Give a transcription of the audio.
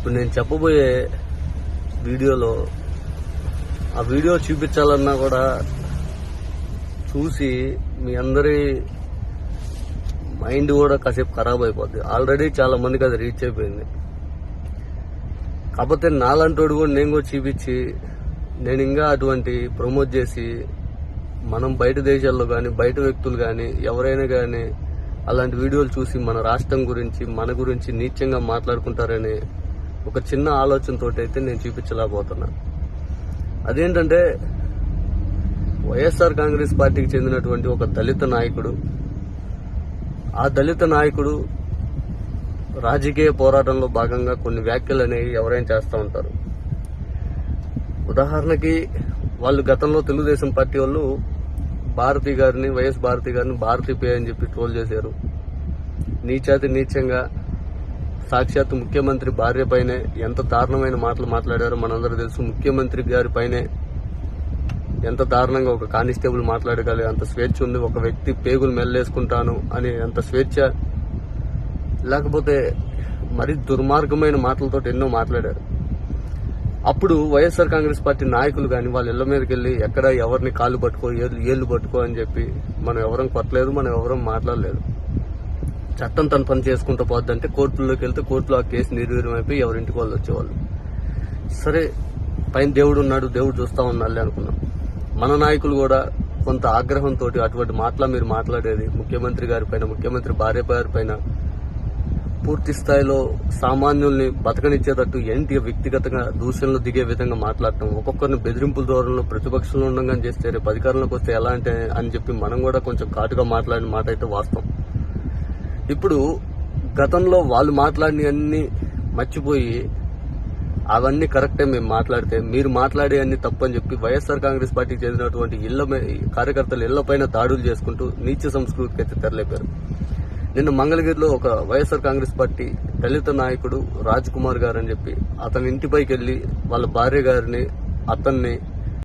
ఇప్పుడు నేను చెప్పబోయే వీడియోలో ఆ వీడియో చూపించాలన్నా కూడా చూసి మీ అందరి మైండ్ కూడా కాసేపు ఖరాబ్ అయిపోద్ది. ఆల్రెడీ చాలా మందికి అది రీచ్ అయిపోయింది. కాకపోతే నాలంటోడు కూడా నేను కూడా చూపించి నేను ఇంకా అటువంటి ప్రమోట్ చేసి మనం బయట దేశాల్లో కానీ బయట వ్యక్తులు కానీ ఎవరైనా కానీ అలాంటి వీడియోలు చూసి మన రాష్ట్రం గురించి మన గురించి నీచంగా మాట్లాడుకుంటారని ఒక చిన్న ఆలోచనతో అయితే నేను చూపించలేకపోతున్నా. అదేంటంటే వైఎస్ఆర్ కాంగ్రెస్ పార్టీకి చెందినటువంటి ఒక దళిత నాయకుడు ఆ దళిత నాయకుడు రాజకీయ పోరాటంలో భాగంగా కొన్ని వ్యాఖ్యలు అనేవి ఎవరైనా చేస్తూ ఉంటారు. ఉదాహరణకి వాళ్ళు గతంలో తెలుగుదేశం పార్టీ వాళ్ళు భారతి గారిని వైఎస్ భారతి గారిని భారతీ పే అని చెప్పి ట్రోల్ చేశారు. నీచాతి నీచంగా సాక్షాత్ ముఖ్యమంత్రి భార్య పైనే ఎంత దారుణమైన మాటలు మాట్లాడారో మనందరూ తెలుసు. ముఖ్యమంత్రి గారి పైనే ఎంత దారుణంగా ఒక కానిస్టేబుల్ మాట్లాడగలి అంత స్వేచ్ఛ ఉంది ఒక వ్యక్తి పేగులు మెల్లేసుకుంటాను అని అంత స్వేచ్ఛ. లేకపోతే మరి దుర్మార్గమైన మాటలతో ఎన్నో మాట్లాడారు. అప్పుడు వైఎస్ఆర్ కాంగ్రెస్ పార్టీ నాయకులు కానీ వాళ్ళ ఇళ్ళ మీదకి వెళ్ళి ఎక్కడ ఎవరిని కాళ్ళు పట్టుకో ఏళ్ళు ఏళ్ళు పట్టుకో అని చెప్పి మనం ఎవరం కొట్టలేదు మనం ఎవరం మాట్లాడలేదు. చట్టం తన పని చేసుకుంటూ పోద్దంటే కోర్టుల్లోకి వెళ్తే కోర్టులో ఆ కేసు నిర్వీర్యం అయిపోయి ఎవరింటికి వాళ్ళు వచ్చేవాళ్ళు. సరే పైన దేవుడు ఉన్నాడు దేవుడు చూస్తా ఉన్నాళ్ళే అనుకున్నాం. మన నాయకులు కూడా కొంత ఆగ్రహంతో అటువంటి మాటల మీరు మాట్లాడేది ముఖ్యమంత్రి గారి పైన ముఖ్యమంత్రి భార్య గారి పైన పూర్తి స్థాయిలో సామాన్యుల్ని బతకనిచ్చేటట్టు ఏంటి వ్యక్తిగతంగా దూషణలు దిగే విధంగా మాట్లాడటం ఒక్కొక్కరిని బెదిరింపుల ధోరణిలో ప్రతిపక్షంలో ఉండగా చేస్తే రేపు అధికారంలోకి వస్తే ఎలా అంటే అని చెప్పి మనం కూడా కొంచెం ఘాటుగా మాట్లాడిన మాట అయితే వాస్తవం. ఇప్పుడు గతంలో వాళ్ళు మాట్లాడినవన్నీ మర్చిపోయి అవన్నీ కరెక్టే మేము మాట్లాడితే మీరు మాట్లాడే అన్ని తప్పని చెప్పి వైఎస్ఆర్ కాంగ్రెస్ పార్టీకి చెందినటువంటి ఇళ్ళ కార్యకర్తలు ఇళ్ళపైన దాడులు చేసుకుంటూ నీచ సంస్కృతికి అయితే తెరలేపారు. నిన్న మంగళగిరిలో ఒక వైఎస్ఆర్ కాంగ్రెస్ పార్టీ దళిత నాయకుడు రాజ్ కుమార్ గారు అని చెప్పి అతని ఇంటిపైకి వెళ్ళి వాళ్ళ భార్య గారిని అతన్ని